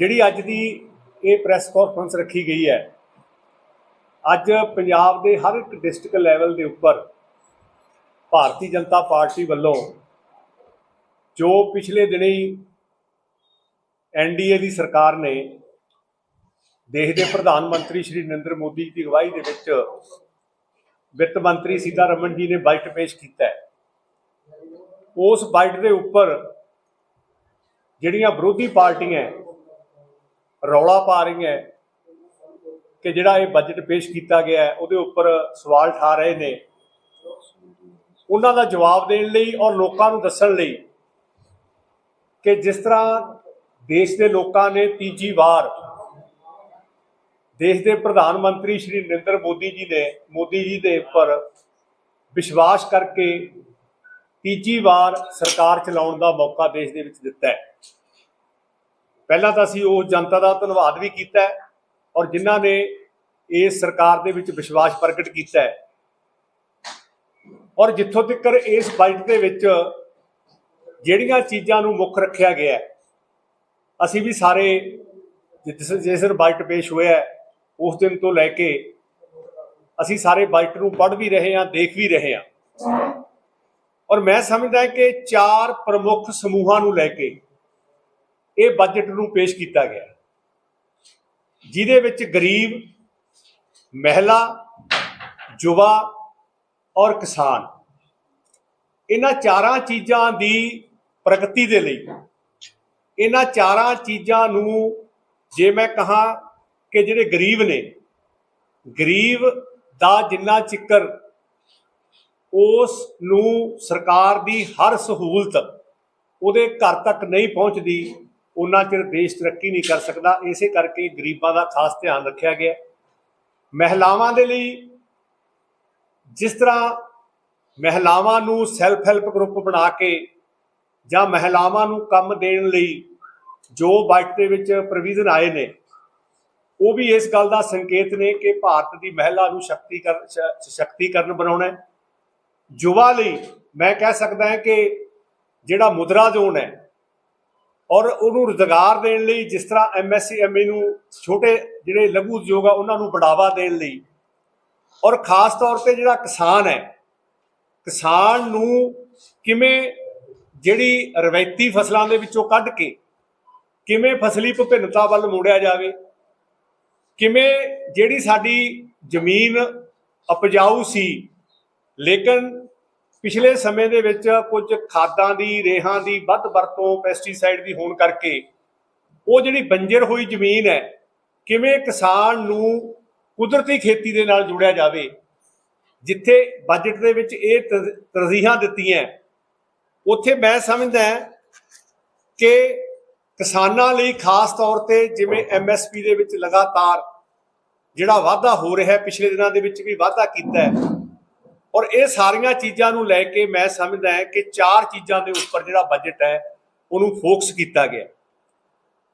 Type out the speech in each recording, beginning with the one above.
ਜਿਹੜੀ ਅੱਜ ਦੀ ਇਹ ਪ੍ਰੈਸ ਕਾਨਫਰੰਸ ਰੱਖੀ ਗਈ ਹੈ, ਅੱਜ ਪੰਜਾਬ ਦੇ ਹਰ ਇੱਕ ਡਿਸਟ੍ਰਿਕਟ ਲੈਵਲ ਦੇ ਉੱਪਰ ਭਾਰਤੀ ਜਨਤਾ ਪਾਰਟੀ ਵੱਲੋਂ ਜੋ ਪਿਛਲੇ ਦਿਨੀ ਐਨਡੀਏ ਦੀ ਸਰਕਾਰ ਨੇ ਦੇਸ਼ ਦੇ ਪ੍ਰਧਾਨ ਮੰਤਰੀ ਸ਼੍ਰੀ ਨਰਿੰਦਰ ਮੋਦੀ ਜੀ ਦੀ ਅਗਵਾਈ ਦੇ ਵਿੱਚ ਵਿੱਤ ਮੰਤਰੀ ਸੀਤਾਰਮਨ ਜੀ ਨੇ ਬਜਟ ਪੇਸ਼ ਕੀਤਾ ਹੈ। ਉਸ ਬਜਟ ਦੇ ਉੱਪਰ ਜਿਹੜੀਆਂ ਵਿਰੋਧੀ ਪਾਰਟੀਆਂ ਰੌਲਾ ਪਾ ਰਹੀਆਂ ਹੈ ਕਿ ਜਿਹੜਾ ਇਹ ਬਜਟ ਪੇਸ਼ ਕੀਤਾ ਗਿਆ ਹੈ, ਉਹਦੇ ਉੱਪਰ ਸਵਾਲ ਠਾ ਰਹੇ ਨੇ। ਉਹਨਾਂ ਦਾ ਜਵਾਬ ਦੇਣ ਲਈ ਔਰ ਲੋਕਾਂ ਨੂੰ ਦੱਸਣ ਲਈ ਕਿ ਜਿਸ ਤਰ੍ਹਾਂ ਦੇਸ਼ ਦੇ ਲੋਕਾਂ ਨੇ ਤੀਜੀ ਵਾਰ ਦੇਸ਼ ਦੇ ਪ੍ਰਧਾਨ ਮੰਤਰੀ ਸ਼੍ਰੀ ਨਰਿੰਦਰ ਮੋਦੀ ਜੀ ਨੇ, ਮੋਦੀ ਜੀ ਦੇ ਉੱਪਰ ਵਿਸ਼ਵਾਸ ਕਰਕੇ ਤੀਜੀ ਵਾਰ ਸਰਕਾਰ ਚਲਾਉਣ ਦਾ ਮੌਕਾ ਦੇਸ਼ ਦੇ ਵਿੱਚ ਦਿੱਤਾ ਹੈ। ਪਹਿਲਾਂ ਤਾਂ ਅਸੀਂ ਉਸ ਜਨਤਾ ਦਾ ਧੰਨਵਾਦ ਵੀ ਕੀਤਾ ਔਰ ਜਿਨ੍ਹਾਂ ਨੇ ਇਸ ਸਰਕਾਰ ਦੇ ਵਿੱਚ ਵਿਸ਼ਵਾਸ ਪ੍ਰਗਟ ਕੀਤਾ ਹੈ। ਔਰ ਜਿੱਥੋਂ ਤੱਕ ਇਸ ਬਜਟ ਦੇ ਵਿੱਚ ਜਿਹੜੀਆਂ ਚੀਜ਼ਾਂ ਨੂੰ ਮੁੱਖ ਰੱਖਿਆ ਗਿਆ ਅਸੀਂ ਵੀ ਸਾਰੇ ਜਿਸ ਜਿਸ ਦਿਨ ਬਜਟ ਪੇਸ਼ ਹੋਇਆ ਉਸ ਦਿਨ ਤੋਂ ਲੈ ਕੇ ਅਸੀਂ ਸਾਰੇ ਬਜਟ ਨੂੰ ਪੜ੍ਹ ਵੀ ਰਹੇ ਹਾਂ, ਦੇਖ ਵੀ ਰਹੇ ਹਾਂ। ਔਰ ਮੈਂ ਸਮਝਦਾ ਕਿ ਚਾਰ ਪ੍ਰਮੁੱਖ ਸਮੂਹਾਂ ਨੂੰ ਲੈ ਕੇ ਇਹ ਬਜਟ ਨੂੰ ਪੇਸ਼ ਕੀਤਾ ਗਿਆ। ਜਿਹਦੇ ਵਿੱਚ ਗਰੀਬ, ਮਹਿਲਾ, ਯੁਵਾ ਔਰ ਕਿਸਾਨ। ਇਹਨਾਂ ਚਾਰਾਂ ਚੀਜ਼ਾਂ ਦੀ ਪ੍ਰਗਤੀ ਦੇ ਲਈ, ਇਹਨਾਂ ਚਾਰਾਂ ਚੀਜ਼ਾਂ ਨੂੰ ਜੇ ਮੈਂ ਕਹਾ ਕਿ ਜਿਹੜੇ ਗਰੀਬ ਨੇ, ਗਰੀਬ ਦਾ ਜਿੰਨਾ ਚਿੱਕਰ, ਉਸ ਨੂੰ ਸਰਕਾਰ ਦੀ ਹਰ ਸਹੂਲਤ ਉਹਦੇ ਘਰ ਤੱਕ ਨਹੀਂ ਪਹੁੰਚਦੀ ਉਹਨਾਂ ਚਿਰ ਦੇਸ਼ ਤਰੱਕੀ ਨਹੀਂ ਕਰ ਸਕਦਾ, ਇਸੇ ਕਰਕੇ ਗਰੀਬਾਂ ਦਾ ਖਾਸ ਧਿਆਨ ਰੱਖਿਆ ਗਿਆ। ਮਹਿਲਾਵਾਂ ਦੇ ਲਈ ਜਿਸ ਤਰ੍ਹਾਂ ਮਹਿਲਾਵਾਂ ਨੂੰ ਸੈਲਫ ਹੈਲਪ ਗਰੁੱਪ ਬਣਾ ਕੇ ਜਾਂ ਮਹਿਲਾਵਾਂ ਨੂੰ ਕੰਮ ਦੇਣ ਲਈ ਜੋ ਬਜਟ ਦੇ ਵਿੱਚ ਪ੍ਰੋਵੀਜ਼ਨ ਆਏ ਨੇ, ਉਹ ਵੀ ਇਸ ਗੱਲ ਦਾ ਸੰਕੇਤ ਨੇ ਕਿ ਭਾਰਤ ਦੀ ਮਹਿਲਾ ਨੂੰ ਸ਼ਕਤੀਕਰਨ ਸ਼- ਸ਼ਕਤੀਕਰਨ ਬਣਾਉਣਾ ਹੈ। ਯੁਵਾ ਲਈ ਮੈਂ ਕਹਿ ਸਕਦਾ ਹਾਂ ਕਿ ਜਿਹੜਾ ਮੁਦਰਾ ਜ਼ੋਨ ਹੈ ਔਰ ਉਹਨੂੰ ਰੁਜ਼ਗਾਰ ਦੇਣ ਲਈ ਜਿਸ ਤਰ੍ਹਾਂ ਐਮਐਸਸੀ ਐਮਏ ਨੂੰ ਛੋਟੇ ਜਿਹੜੇ ਲਘੂ ਉਦਯੋਗ ਆ, ਉਹਨਾਂ ਨੂੰ ਬੜਾਵਾ ਦੇਣ ਲਈ। ਔਰ ਖਾਸ ਤੌਰ ਤੇ ਜਿਹੜਾ ਕਿਸਾਨ ਹੈ, ਕਿਸਾਨ ਨੂੰ ਕਿਵੇਂ ਜਿਹੜੀ ਰਵਾਇਤੀ ਫਸਲਾਂ ਦੇ ਵਿੱਚੋਂ ਕੱਢ ਕੇ ਕਿਵੇਂ ਫਸਲੀ ਵਿਭਿੰਨਤਾ ਵੱਲ ਮੋੜਿਆ ਜਾਵੇ, ਕਿਵੇਂ ਜਿਹੜੀ ਸਾਡੀ ਜ਼ਮੀਨ ਉਪਜਾਊ ਸੀ, ਲੇਕਿਨ ਪਿਛਲੇ ਸਮੇਂ ਦੇ ਵਿੱਚ ਕੁਝ ਖਾਦਾਂ ਦੀ, ਰੇਹਾਂ ਦੀ ਵੱਧ ਵਰਤੋਂ ਪੈਸਟੀਸਾਈਡ ਦੀ ਹੋਣ ਕਰਕੇ ਉਹ ਜਿਹੜੀ ਬੰਜਰ ਹੋਈ ਜ਼ਮੀਨ ਹੈ, ਕਿਵੇਂ ਕਿਸਾਨ ਨੂੰ ਕੁਦਰਤੀ ਖੇਤੀ ਦੇ ਨਾਲ ਜੋੜਿਆ ਜਾਵੇ, ਜਿੱਥੇ ਬਜਟ ਦੇ ਵਿੱਚ ਇਹ ਤਰਜੀਹਾਂ ਦਿੱਤੀਆਂ ਉੱਥੇ ਮੈਂ ਸਮਝਦਾ ਕਿ ਕਿਸਾਨਾਂ ਲਈ ਖਾਸ ਤੌਰ ਤੇ ਜਿਵੇਂ ਐਮਐਸਪੀ ਦੇ ਵਿੱਚ ਲਗਾਤਾਰ ਜਿਹੜਾ ਵਾਧਾ ਹੋ ਰਿਹਾ ਪਿਛਲੇ ਦਿਨਾਂ ਦੇ ਵਿੱਚ ਵੀ ਵਾਧਾ ਕੀਤਾ ਹੈ ਔਰ ਇਹ ਸਾਰੀਆਂ ਚੀਜ਼ਾਂ ਨੂੰ ਲੈ ਕੇ ਮੈਂ ਸਮਝਦਾ ਹਾਂ ਕਿ ਚਾਰ ਚੀਜ਼ਾਂ ਦੇ ਉੱਪਰ ਜਿਹੜਾ ਬਜਟ ਹੈ, ਉਹਨੂੰ ਫੋਕਸ ਕੀਤਾ ਗਿਆ।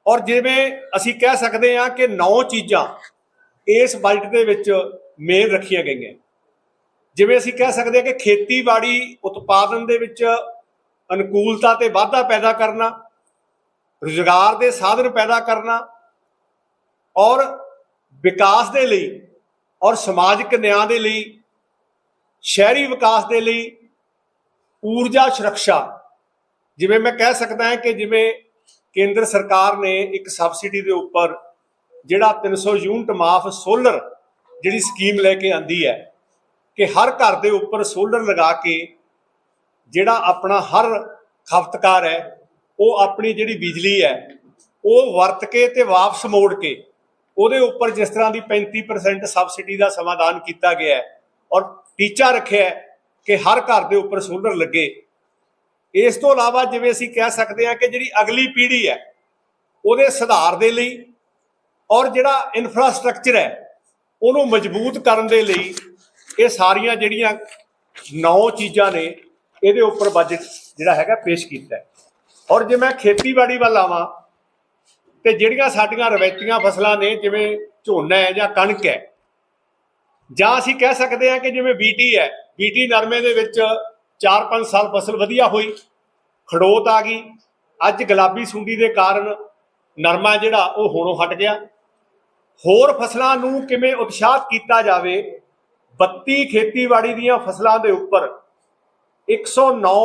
ਔਰ ਜਿਵੇਂ ਅਸੀਂ ਕਹਿ ਸਕਦੇ ਹਾਂ ਕਿ ਨੌ ਚੀਜ਼ਾਂ ਇਸ ਬਜਟ ਦੇ ਵਿੱਚ ਮੇਨ ਰੱਖੀਆਂ ਗਈਆਂ। ਜਿਵੇਂ ਅਸੀਂ ਕਹਿ ਸਕਦੇ ਹਾਂ ਕਿ ਖੇਤੀਬਾੜੀ ਉਤਪਾਦਨ ਦੇ ਵਿੱਚ ਅਨੁਕੂਲਤਾ ਤੇ ਵਾਧਾ ਪੈਦਾ ਕਰਨਾ, ਰੁਜ਼ਗਾਰ ਦੇ ਸਾਧਨ ਪੈਦਾ ਕਰਨਾ ਔਰ ਵਿਕਾਸ ਦੇ ਲਈ ਔਰ ਸਮਾਜਿਕ ਨਿਆਂ ਦੇ ਲਈ ਸ਼ਹਿਰੀ ਵਿਕਾਸ ਦੇ ਲਈ ਊਰਜਾ ਸੁਰੱਖਿਆ। ਜਿਵੇਂ ਮੈਂ ਕਹਿ ਸਕਦਾ ਹਾਂ ਕਿ ਜਿਵੇਂ ਕੇਂਦਰ ਸਰਕਾਰ ਨੇ ਇੱਕ ਸਬਸਿਡੀ ਦੇ ਉੱਪਰ ਜਿਹੜਾ 300 ਯੂਨਿਟ ਮਾਫ ਸੋਲਰ ਜਿਹੜੀ ਸਕੀਮ ਲੈ ਕੇ ਆਂਦੀ ਹੈ ਕਿ ਹਰ ਘਰ ਦੇ ਉੱਪਰ ਸੋਲਰ ਲਗਾ ਕੇ ਜਿਹੜਾ ਆਪਣਾ ਹਰ ਖਪਤਕਾਰ ਹੈ, ਉਹ ਆਪਣੀ ਜਿਹੜੀ ਬਿਜਲੀ ਹੈ, ਉਹ ਵਰਤ ਕੇ ਤੇ ਵਾਪਸ ਮੋੜ ਕੇ ਉਹਦੇ ਉੱਪਰ ਜਿਸ ਤਰ੍ਹਾਂ ਦੀ 35% ਸਬਸਿਡੀ ਦਾ ਸਮਾਧਾਨ ਕੀਤਾ ਗਿਆ ਹੈ ਔਰ ਟੀਚਾ ਰੱਖਿਆ ਕਿ ਹਰ ਘਰ ਦੇ ਉੱਪਰ ਸੋਲਰ ਲੱਗੇ। ਇਸ ਤੋਂ ਇਲਾਵਾ ਜਿਵੇਂ ਅਸੀਂ ਕਹਿ ਸਕਦੇ ਹਾਂ ਕਿ ਜਿਹੜੀ ਅਗਲੀ ਪੀੜ੍ਹੀ ਹੈ, ਉਹਦੇ ਸੁਧਾਰ ਦੇ ਲਈ ਔਰ ਜਿਹੜਾ ਇਨਫਰਾਸਟ੍ਰਕਚਰ ਹੈ, ਉਹਨੂੰ ਮਜ਼ਬੂਤ ਕਰਨ ਦੇ ਲਈ ਇਹ ਸਾਰੀਆਂ ਜਿਹੜੀਆਂ ਨੌ ਚੀਜ਼ਾਂ ਨੇ, ਇਹਦੇ ਉੱਪਰ ਬਜਟ ਜਿਹੜਾ ਹੈਗਾ ਪੇਸ਼ ਕੀਤਾ ਹੈ। ਔਰ ਜੇ ਮੈਂ ਖੇਤੀਬਾੜੀ ਵੱਲ ਆਵਾਂ, ਤੇ ਜਿਹੜੀਆਂ ਸਾਡੀਆਂ ਰਵਾਇਤੀਆਂ ਫਸਲਾਂ ਨੇ, ਜਿਵੇਂ ਝੋਨਾ ਹੈ ਜਾਂ ਕਣਕ ਹੈ ਜਾਂ ਅਸੀਂ ਕਹਿ ਸਕਦੇ ਹਾਂ ਕਿ ਜਿਵੇਂ ਬੀਟੀ ਹੈ ਬੀਟੀ ਨਰਮੇ ਦੇ ਵਿੱਚ 4-5 ਸਾਲ ਫਸਲ ਵਧੀਆ ਹੋਈ, ਖੜੋਤ ਆ ਗਈ, ਅੱਜ ਗੁਲਾਬੀ ਸੁੰਡੀ ਦੇ ਕਾਰਨ ਨਰਮਾ ਜਿਹੜਾ ਉਹ ਹੋਣੋਂ ਹਟ ਗਿਆ। ਹੋਰ ਫਸਲਾਂ ਨੂੰ ਕਿਵੇਂ ਉਤਸ਼ਾਹਤ ਕੀਤਾ ਜਾਵੇ? 32 ਖੇਤੀਬਾੜੀ ਦੀਆਂ ਫਸਲਾਂ ਦੇ ਉੱਪਰ 109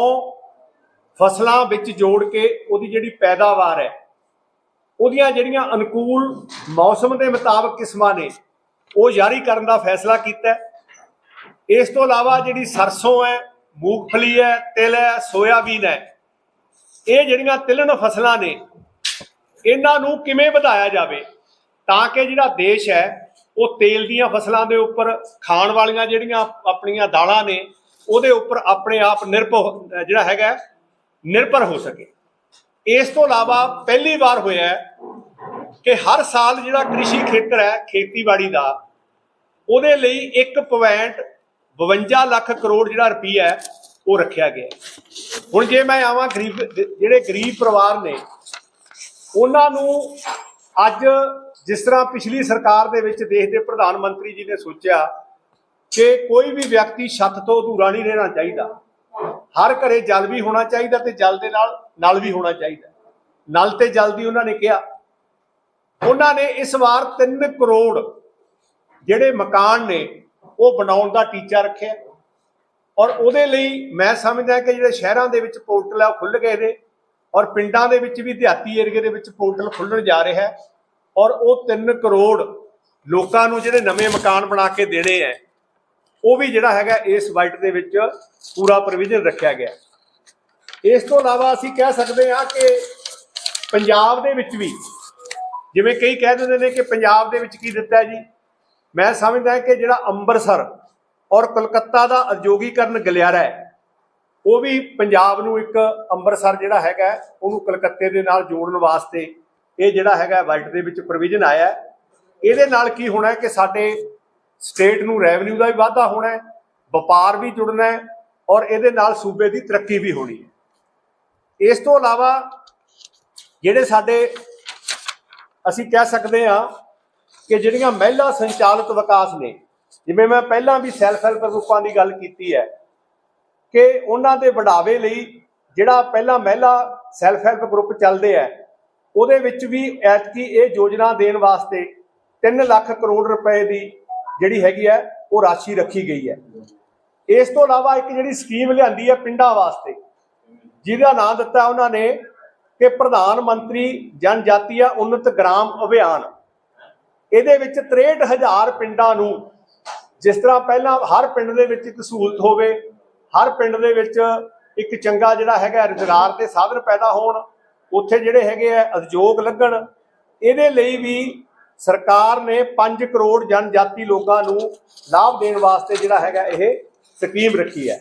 ਫਸਲਾਂ ਵਿੱਚ ਜੋੜ ਕੇ ਉਹਦੀ ਜਿਹੜੀ ਪੈਦਾਵਾਰ ਹੈ, ਉਹਦੀਆਂ ਜਿਹੜੀਆਂ ਅਨੁਕੂਲ ਮੌਸਮ ਦੇ ਮੁਤਾਬਕ ਕਿਸਮਾਂ ਨੇ ਉਹ ਜਾਰੀ ਕਰਨ ਦਾ ਫੈਸਲਾ ਕੀਤਾ ਇਸ ਤੋਂ ਇਲਾਵਾ ਜਿਹੜੀ ਸਰਸੋਂ ਹੈ, ਮੂੰਗਫਲੀ ਹੈ, ਤਿਲ ਹੈ, ਸੋਇਆਬੀਨ ਹੈ, ਇਹ ਜਿਹੜੀਆਂ ਤਿਲਨ ਫਸਲਾਂ ਨੇ, ਇਹਨਾਂ ਨੂੰ ਕਿਵੇਂ ਵਧਾਇਆ ਜਾਵੇ? ਤਾਂ ਕਿ ਜਿਹੜਾ ਦੇਸ਼ ਹੈ, ਉਹ ਤੇਲ ਦੀਆਂ ਫਸਲਾਂ ਦੇ ਉੱਪਰ, ਖਾਣ ਵਾਲੀਆਂ ਜਿਹੜੀਆਂ ਆਪਣੀਆਂ ਦਾਲਾਂ ਨੇ, ਉਹਦੇ ਉੱਪਰ ਆਪਣੇ ਆਪ ਨਿਰਭਰ ਜਿਹੜਾ ਹੈਗਾ, ਨਿਰਭਰ ਹੋ ਸਕੇ। ਇਸ ਤੋਂ ਇਲਾਵਾ ਪਹਿਲੀ ਵਾਰ ਹੋਇਆ ਕਿ ਹਰ ਸਾਲ ਜਿਹੜਾ ਕ੍ਰਿਸ਼ੀ ਖੇਤਰ ਹੈ, ਖੇਤੀਬਾੜੀ ਦਾ ਉਹਦੇ ਲਈ 1.52 ਲੱਖ ਕਰੋੜ ਜਿਹੜਾ ਰੁਪਈਆ ਹੈ, ਉਹ ਰੱਖਿਆ ਗਿਆ। ਹੁਣ ਜੇ ਮੈਂ ਆਵਾਂ ਗਰੀਬ, ਜਿਹੜੇ ਗਰੀਬ ਪਰਿਵਾਰ ਨੇ, ਉਹਨਾਂ ਨੂੰ ਅੱਜ ਜਿਸ ਤਰ੍ਹਾਂ ਪਿਛਲੀ ਸਰਕਾਰ ਦੇ ਵਿੱਚ ਦੇਸ਼ ਦੇ ਪ੍ਰਧਾਨ ਮੰਤਰੀ ਜੀ ਨੇ ਸੋਚਿਆ ਕਿ ਕੋਈ ਵੀ ਵਿਅਕਤੀ ਛੱਤ ਤੋਂ ਅਧੂਰਾ ਨਹੀਂ ਰਹਿਣਾ ਚਾਹੀਦਾ। ਹਰ ਘਰੇ ਜਲ ਵੀ ਹੋਣਾ ਚਾਹੀਦਾ ਤੇ ਜਲ ਦੇ ਨਾਲ ਨਲ ਵੀ ਹੋਣਾ ਚਾਹੀਦਾ। ਨਲ ਤੇ ਜਲ ਦੀ ਉਹਨਾਂ ਨੇ ਕਿਹਾ। ਉਹਨਾਂ ਨੇ ਇਸ ਵਾਰ 3 ਕਰੋੜ ਜਿਹੜੇ ਮਕਾਨ ਨੇ, ਉਹ ਬਣਾਉਣ ਦਾ ਟੀਚਾ ਰੱਖਿਆ। ਔਰ ਉਹਦੇ ਲਈ ਮੈਂ ਸਮਝਦਾ ਕਿ ਜਿਹੜੇ ਸ਼ਹਿਰਾਂ ਦੇ ਵਿੱਚ ਪੋਰਟਲ ਆ, ਉਹ ਖੁੱਲ ਗਏ ਨੇ। ਔਰ ਪਿੰਡਾਂ ਦੇ ਵਿੱਚ ਵੀ, ਦਿਹਾਤੀ ਏਰੀਏ ਦੇ ਵਿੱਚ ਪੋਰਟਲ ਖੁੱਲਣ ਜਾ ਰਿਹਾ ਹੈ। ਔਰ ਉਹ 3 ਕਰੋੜ ਲੋਕਾਂ ਨੂੰ ਜਿਹੜੇ ਨਵੇਂ ਮਕਾਨ ਬਣਾ ਕੇ ਦੇਣੇ ਹੈ, ਉਹ ਵੀ ਜਿਹੜਾ ਹੈਗਾ ਇਸ ਬਾਈਟ ਦੇ ਵਿੱਚ ਪੂਰਾ ਪ੍ਰੋਵੀਜ਼ਨ ਰੱਖਿਆ ਗਿਆ ਇਸ ਤੋਂ ਇਲਾਵਾ ਅਸੀਂ ਕਹਿ ਸਕਦੇ ਹਾਂ ਕਿ ਪੰਜਾਬ ਦੇ ਵਿੱਚ ਵੀ, ਜਿਵੇਂ ਕਈ ਕਹਿ ਦਿੰਦੇ ਨੇ ਕਿ ਪੰਜਾਬ ਦੇ ਵਿੱਚ ਕੀ ਦਿੱਤਾ ਜੀ? ਮੈਂ ਸਮਝਦਾ ਕਿ ਜਿਹੜਾ ਅੰਮ੍ਰਿਤਸਰ ਔਰ ਕਲਕੱਤਾ ਦਾ ਉਦਯੋਗੀਕਰਨ ਗਲਿਆਰਾ ਹੈ, ਉਹ ਵੀ ਪੰਜਾਬ ਨੂੰ ਇੱਕ ਅੰਮ੍ਰਿਤਸਰ ਜਿਹੜਾ ਹੈਗਾ, ਉਹਨੂੰ ਕਲਕੱਤੇ ਦੇ ਨਾਲ ਜੋੜਨ ਵਾਸਤੇ ਇਹ ਜਿਹੜਾ ਹੈਗਾ ਵਾਈਟ ਦੇ ਵਿੱਚ ਪ੍ਰੋਵੀਜ਼ਨ ਆਇਆ ਇਹਦੇ ਨਾਲ ਕੀ ਹੋਣਾ ਕਿ ਸਾਡੇ ਸਟੇਟ ਨੂੰ ਰੈਵਨਿਊ ਦਾ ਵੀ ਵਾਧਾ ਹੋਣਾ ਹੈ, ਵਪਾਰ ਵੀ ਜੁੜਨਾ ਹੈ ਔਰ ਇਹਦੇ ਨਾਲ ਸੂਬੇ ਦੀ ਤਰੱਕੀ ਵੀ ਹੋਣੀ ਹੈ। ਇਸ ਤੋਂ ਇਲਾਵਾ ਜਿਹੜੇ ਸਾਡੇ ਅਸੀਂ ਕਹਿ ਸਕਦੇ ਹਾਂ ਕਿ ਜਿਹੜੀਆਂ ਮਹਿਲਾ ਸੰਚਾਲਿਤ ਵਿਕਾਸ ਨੇ, ਜਿਵੇਂ ਮੈਂ ਪਹਿਲਾਂ ਵੀ ਸੈਲਫ ਹੈਲਪ ਗਰੁੱਪਾਂ ਦੀ ਗੱਲ ਕੀਤੀ ਹੈ, ਕਿ ਉਹਨਾਂ ਦੇ ਵਡਾਵੇ ਲਈ ਜਿਹੜਾ ਪਹਿਲਾਂ ਮਹਿਲਾ ਸੈਲਫ ਹੈਲਪ ਗਰੁੱਪ ਚੱਲਦੇ ਆ ਉਹਦੇ ਵਿੱਚ ਵੀ ਐਤਕੀ ਇਹ ਯੋਜਨਾ ਦੇਣ ਵਾਸਤੇ 3 ਲੱਖ ਕਰੋੜ ਰੁਪਏ ਦੀ ਜਿਹੜੀ ਹੈਗੀ ਹੈ, ਉਹ ਰਾਸ਼ੀ ਰੱਖੀ ਗਈ ਹੈ। ਇਸ ਤੋਂ ਇਲਾਵਾ ਇੱਕ ਜਿਹੜੀ ਸਕੀਮ ਲਿਆਂਦੀ ਹੈ ਪਿੰਡਾਂ ਵਾਸਤੇ, ਜਿਹਦਾ ਨਾਮ ਦਿੱਤਾ ਉਹਨਾਂ ਨੇ ਕਿ ਪ੍ਰਧਾਨ ਮੰਤਰੀ ਜਨਜਾਤੀਆ ਉન્નਤ ਗ੍ਰਾਮ ਅਭਿਆਨ। ਇਹਦੇ ਵਿੱਚ 63000 ਪਿੰਡਾਂ ਨੂੰ ਜਿਸ ਤਰ੍ਹਾਂ ਪਹਿਲਾਂ ਹਰ ਪਿੰਡ ਦੇ ਵਿੱਚ ਇੱਕ ਸਹੂਲਤ ਹੋਵੇ, ਹਰ ਪਿੰਡ ਦੇ ਵਿੱਚ ਇੱਕ ਚੰਗਾ ਜਿਹੜਾ ਹੈਗਾ ਰੁਜ਼ਗਾਰ ਦੇ ਸਾਧਨ ਪੈਦਾ ਹੋਣ, ਉੱਥੇ ਜਿਹੜੇ ਹੈਗੇ ਆ ਉਦਯੋਗ ਲੱਗਣ, ਇਹਦੇ ਲਈ ਵੀ ਸਰਕਾਰ ਨੇ 5 ਕਰੋੜ ਜਨਜਾਤੀ ਲੋਕਾਂ ਨੂੰ ਲਾਭ ਦੇਣ ਵਾਸਤੇ ਜਿਹੜਾ ਹੈਗਾ ਇਹ ਸਕੀਮ ਰੱਖੀ ਹੈ।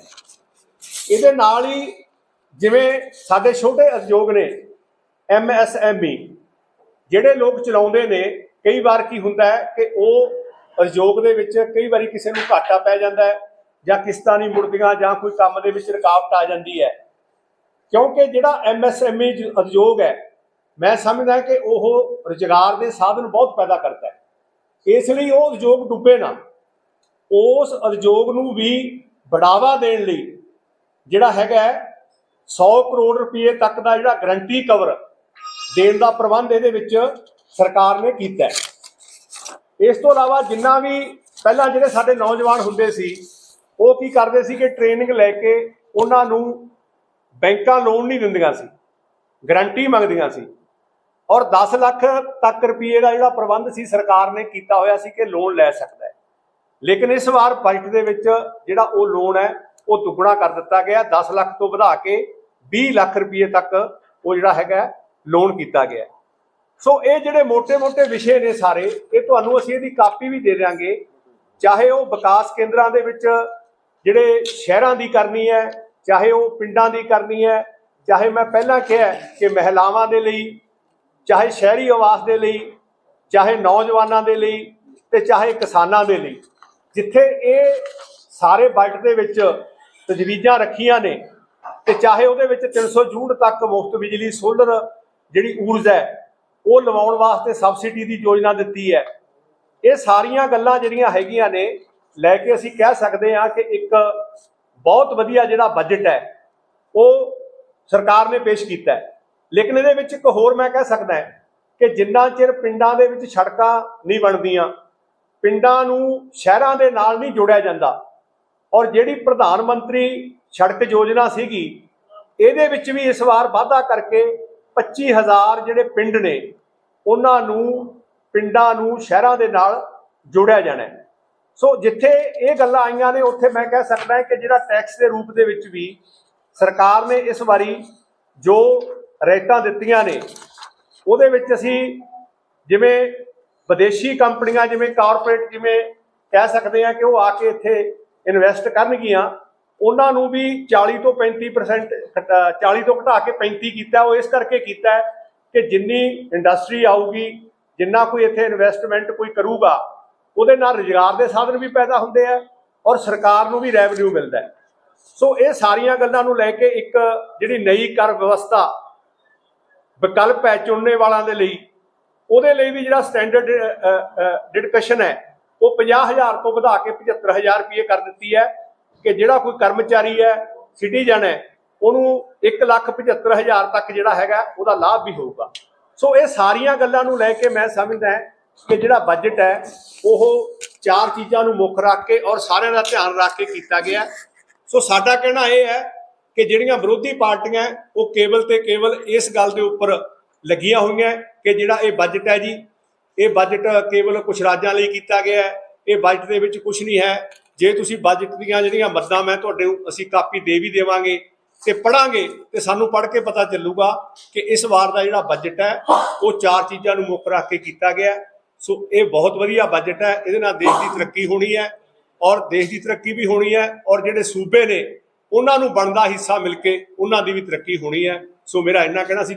ਇਹਦੇ ਨਾਲ ਹੀ ਜਿਵੇਂ ਸਾਡੇ ਛੋਟੇ ਉਦਯੋਗ ਨੇ ਐਮਐਸਐਮਈ ਜਿਹੜੇ ਲੋਕ ਚਲਾਉਂਦੇ ਨੇ ਕਈ ਵਾਰ ਕੀ ਹੁੰਦਾ ਹੈ ਕਿ ਉਹ ਉਦਯੋਗ ਦੇ ਵਿੱਚ ਕਈ ਵਾਰੀ ਕਿਸੇ ਨੂੰ ਘਾਟਾ ਪੈ ਜਾਂਦਾ ਹੈ ਜਾਂ ਕਿਸ਼ਤਾਂ ਨਹੀਂ ਮੁੜਦੀਆਂ ਜਾਂ ਕੋਈ ਕੰਮ ਦੇ ਵਿੱਚ ਰੁਕਾਵਟ ਆ ਜਾਂਦੀ ਹੈ। ਕਿਉਂਕਿ ਜਿਹੜਾ ਐਮਐਸਐਮਈ ਉਦਯੋਗ ਹੈ ਮੈਂ ਸਮਝਦਾ ਕਿ ਉਹ ਰੁਜ਼ਗਾਰ ਦੇ ਸਾਧਨ ਬਹੁਤ ਪੈਦਾ ਕਰਦਾ ਹੈ। ਇਸ ਲਈ ਉਹ ਉਦਯੋਗ ਡੁੱਬੇ ਨਾ। ਉਸ ਉਦਯੋਗ ਨੂੰ ਵੀ ਬੜਾਵਾ ਦੇਣ ਲਈ ਜਿਹੜਾ ਹੈਗਾ ਹੈ, 100 ਕਰੋੜ ਰੁਪਏ ਤੱਕ ਦਾ ਜਿਹੜਾ ਗਰੰਟੀ ਕਵਰ ਦੇਣ ਦਾ ਪ੍ਰਬੰਧ ਇਹਦੇ ਵਿੱਚ ਸਰਕਾਰ ਨੇ ਕੀਤਾ ਇਸ ਤੋਂ ਇਲਾਵਾ ਜਿੰਨਾ ਵੀ ਪਹਿਲਾਂ ਜਿਹੜੇ ਸਾਡੇ ਨੌਜਵਾਨ ਹੁੰਦੇ ਸੀ, ਉਹ ਕੀ ਕਰਦੇ ਸੀ ਕਿ ਟ੍ਰੇਨਿੰਗ ਲੈ ਕੇ ਉਹਨਾਂ ਨੂੰ ਬੈਂਕਾਂ ਲੋਨ ਨਹੀਂ ਦਿੰਦੀਆਂ ਸੀ ਗਰੰਟੀ ਮੰਗਦੀਆਂ ਸੀ। ਔਰ 10 ਲੱਖ ਤੱਕ ਰੁਪਏ ਦਾ ਜਿਹੜਾ ਪ੍ਰਬੰਧ ਸੀ, ਸਰਕਾਰ ਨੇ ਕੀਤਾ ਹੋਇਆ ਸੀ ਕਿ ਲੋਨ ਲੈ ਸਕਦਾ ਹੈ। ਲੇਕਿਨ ਇਸ ਵਾਰ ਬਜਟ ਦੇ ਵਿੱਚ ਜਿਹੜਾ ਉਹ ਲੋਨ ਹੈ, ਉਹ ਦੁੱਗਣਾ ਕਰ ਦਿੱਤਾ ਗਿਆ। 10 ਲੱਖ ਤੋਂ ਵਧਾ ਕੇ 20 ਲੱਖ ਰੁਪਏ ਤੱਕ ਉਹ ਜਿਹੜਾ ਹੈਗਾ ਲੋਨ ਕੀਤਾ ਗਿਆ ਸੋ ਇਹ ਜਿਹੜੇ ਮੋٹے-ਮੋٹے ਵਿਸ਼ੇ ਨੇ ਸਾਰੇ, ਇਹ ਤੁਹਾਨੂੰ ਅਸੀਂ ਇਹਦੀ ਕਾਪੀ ਵੀ ਦੇ ਦੇਵਾਂਗੇ ਚਾਹੇ ਉਹ ਵਿਕਾਸ ਕੇਂਦਰਾਂ ਦੇ ਵਿੱਚ ਜਿਹੜੇ ਸ਼ਹਿਰਾਂ ਦੀ ਕਰਨੀ ਹੈ, ਚਾਹੇ ਉਹ ਪਿੰਡਾਂ ਦੀ ਕਰਨੀ ਹੈ, ਚਾਹੇ ਮੈਂ ਪਹਿਲਾਂ ਕਿਹਾ ਕਿ ਮਹਿਲਾਵਾਂ ਦੇ ਲਈ, ਚਾਹੇ ਸ਼ਹਿਰੀ ਆਵਾਸ ਦੇ ਲਈ, ਚਾਹੇ ਨੌਜਵਾਨਾਂ ਦੇ ਲਈ ਤੇ ਚਾਹੇ ਕਿਸਾਨਾਂ ਦੇ ਲਈ। ਜਿੱਥੇ ਇਹ ਸਾਰੇ ਬਜਟ ਦੇ ਵਿੱਚ ਤਜਵੀਜ਼ਾਂ ਰੱਖੀਆਂ ਨੇ ਤੇ ਚਾਹੇ ਉਹਦੇ ਵਿੱਚ 300 ਜੂੜ ਤੱਕ ਮੁਫਤ ਬਿਜਲੀ ਸੋਲਰ ਜਿਹੜੀ ਊਰਜਾ ਹੈ ਉਹ ਲਵਾਉਣ ਵਾਸਤੇ ਸਬਸਿਡੀ ਦੀ ਯੋਜਨਾ ਦਿੱਤੀ ਹੈ। ਇਹ ਸਾਰੀਆਂ ਗੱਲਾਂ ਜਿਹੜੀਆਂ ਹੈਗੀਆਂ ਨੇ, ਲੈ ਕੇ ਅਸੀਂ ਕਹਿ ਸਕਦੇ ਹਾਂ ਕਿ ਇੱਕ ਬਹੁਤ ਵਧੀਆ ਜਿਹੜਾ ਬਜਟ ਹੈ, ਉਹ ਸਰਕਾਰ ਨੇ ਪੇਸ਼ ਕੀਤਾ ਹੈ। ਲੇਕਿਨ ਇਹਦੇ ਵਿੱਚ ਇੱਕ ਹੋਰ ਮੈਂ ਕਹਿ ਸਕਦਾ ਹਾਂ ਕਿ ਜਿੰਨਾ ਚਿਰ ਪਿੰਡਾਂ ਦੇ ਵਿੱਚ ਸੜਕਾਂ ਨਹੀਂ ਬਣਦੀਆਂ, ਪਿੰਡਾਂ ਨੂੰ ਸ਼ਹਿਰਾਂ ਦੇ ਨਾਲ ਨਹੀਂ ਜੋੜਿਆ ਜਾਂਦਾ, ਔਰ ਜਿਹੜੀ ਪ੍ਰਧਾਨ ਮੰਤਰੀ ਸੜਕ ਯੋਜਨਾ ਸੀਗੀ, ਇਹਦੇ ਵਿੱਚ ਵੀ ਇਸ ਵਾਰ ਵਾਅਦਾ ਕਰਕੇ 25000 ਜਿਹੜੇ ਪਿੰਡ ਨੇ, ਉਹਨਾਂ ਨੂੰ, ਪਿੰਡਾਂ ਨੂੰ, ਸ਼ਹਿਰਾਂ ਦੇ ਨਾਲ ਜੋੜਿਆ ਜਾਣਾ ਸੋ ਜਿੱਥੇ ਇਹ ਗੱਲਾਂ ਆਈਆਂ ਨੇ, ਉੱਥੇ ਮੈਂ ਕਹਿ ਸਕਦਾ ਕਿ ਜਿਹੜਾ ਟੈਕਸ ਦੇ ਰੂਪ ਦੇ ਵਿੱਚ ਵੀ ਸਰਕਾਰ ਨੇ ਇਸ ਵਾਰੀ ਜੋ ਰੇਟਾਂ ਦਿੱਤੀਆਂ ਨੇ, ਉਹਦੇ ਵਿੱਚ ਅਸੀਂ ਜਿਵੇਂ ਵਿਦੇਸ਼ੀ ਕੰਪਨੀਆਂ, ਜਿਵੇਂ ਕਾਰਪੋਰੇਟ ਜਿਵੇਂ ਕਹਿ ਸਕਦੇ ਆ ਕਿ ਉਹ ਆ ਕੇ ਇੱਥੇ ਇਨਵੈਸਟ ਕਰਨਗੀਆਂ। ਉਹਨਾਂ ਨੂੰ ਵੀ 40 ਤੋਂ 35% ਘਟਾ- 40 ਤੋਂ ਘਟਾ ਕੇ 35 ਕੀਤਾ, ਉਹ ਇਸ ਕਰਕੇ ਕੀਤਾ ਕਿ ਜਿੰਨੀ ਇੰਡਸਟਰੀ ਆਊਗੀ, ਜਿੰਨਾ ਕੋਈ ਇੱਥੇ ਇਨਵੈਸਟਮੈਂਟ ਕੋਈ ਕਰੂਗਾ, ਉਹਦੇ ਨਾਲ ਰੁਜ਼ਗਾਰ ਦੇ ਸਾਧਨ ਵੀ ਪੈਦਾ ਹੁੰਦੇ ਆ ਔਰ ਸਰਕਾਰ ਨੂੰ ਵੀ ਰੈਵਨਿਊ ਮਿਲਦਾ ਸੋ ਇਹ ਸਾਰੀਆਂ ਗੱਲਾਂ ਨੂੰ ਲੈ ਕੇ ਇੱਕ ਜਿਹੜੀ ਨਈ ਕਰ ਵਿਵਸਥਾ ਵਿਕਲਪ ਹੈ ਚੁਣਨੇ ਵਾਲਿਆਂ ਦੇ ਲਈ, ਉਹਦੇ ਲਈ ਵੀ ਜਿਹੜਾ ਸਟੈਂਡਰਡ ਡਿਡਕਸ਼ਨ ਹੈ, ਉਹ 50000 ਤੋਂ ਵਧਾ ਕੇ 75000 ਰੁਪਏ ਕਰ ਦਿੱਤੀ ਹੈ। ਕਿ ਜਿਹੜਾ ਕੋਈ ਕਰਮਚਾਰੀ ਹੈ ਸਿਟੀਜ਼ਨ ਹੈ, ਉਹਨੂੰ 175000 ਤੱਕ ਜਿਹੜਾ ਹੈਗਾ, ਉਹਦਾ ਲਾਭ ਵੀ ਹੋਊਗਾ। ਸੋ ਇਹ ਸਾਰੀਆਂ ਗੱਲਾਂ ਨੂੰ ਲੈ ਕੇ ਮੈਂ ਸਮਝਦਾ ਕਿ ਜਿਹੜਾ ਬਜਟ ਹੈ, ਉਹ ਚਾਰ ਚੀਜ਼ਾਂ ਨੂੰ ਮੁੱਖ ਰੱਖ ਕੇ ਔਰ ਸਾਰਿਆਂ ਦਾ ਧਿਆਨ ਰੱਖ ਕੇ ਕੀਤਾ ਗਿਆ ਸੋ ਸਾਡਾ ਕਹਿਣਾ ਇਹ ਹੈ ਕਿ ਜਿਹੜੀਆਂ ਵਿਰੋਧੀ ਪਾਰਟੀਆਂ, ਉਹ ਕੇਵਲ ਤੇ ਕੇਵਲ ਇਸ ਗੱਲ ਦੇ ਉੱਪਰ ਲੱਗੀਆਂ ਹੋਈਆਂ ਕਿ ਜਿਹੜਾ ਇਹ ਬਜਟ ਹੈ ਜੀ, ਇਹ ਬਜਟ ਕੇਵਲ ਕੁਝ ਰਾਜਾਂ ਲਈ ਕੀਤਾ ਗਿਆ ਹੈ, ਇਹ ਬਜਟ ਦੇ ਵਿੱਚ ਕੁਝ ਨਹੀਂ ਹੈ। ਜੇ ਤੁਸੀਂ ਬਜਟ ਦੀਆਂ ਜਿਹੜੀਆਂ ਮੱਦਾਂ ਮੈਂ ਤੁਹਾਡੇ ਅਸੀਂ ਕਾਪੀ ਦੇ ਵੀ ਦੇਵਾਂਗੇ ਤੇ ਪੜਾਂਗੇ ਤੇ ਸਾਨੂੰ ਪੜ੍ਹ ਕੇ ਪਤਾ ਚੱਲੂਗਾ ਕਿ ਇਸ ਵਾਰ ਦਾ ਜਿਹੜਾ ਬਜਟ ਹੈ, ਉਹ ਚਾਰ ਚੀਜ਼ਾਂ ਨੂੰ ਮੁੱਖ ਰੱਖ ਕੇ ਕੀਤਾ ਗਿਆ ਸੋ ਇਹ ਬਹੁਤ ਵਧੀਆ ਬਜਟ ਹੈ, ਇਹਦੇ ਨਾਲ ਦੇਸ਼ ਦੀ ਤਰੱਕੀ ਹੋਣੀ ਹੈ ਔਰ ਦੇਸ਼ ਦੀ ਤਰੱਕੀ ਵੀ ਹੋਣੀ ਹੈ ਔਰ ਜਿਹੜੇ ਸੂਬੇ ਨੇ, ਉਹਨਾਂ ਨੂੰ ਬਣਦਾ ਹਿੱਸਾ ਮਿਲ ਕੇ ਉਹਨਾਂ ਦੀ ਵੀ ਤਰੱਕੀ ਹੋਣੀ ਹੈ। ਸੋ ਮੇਰਾ ਇੰਨਾ ਕਹਿਣਾ ਸੀ।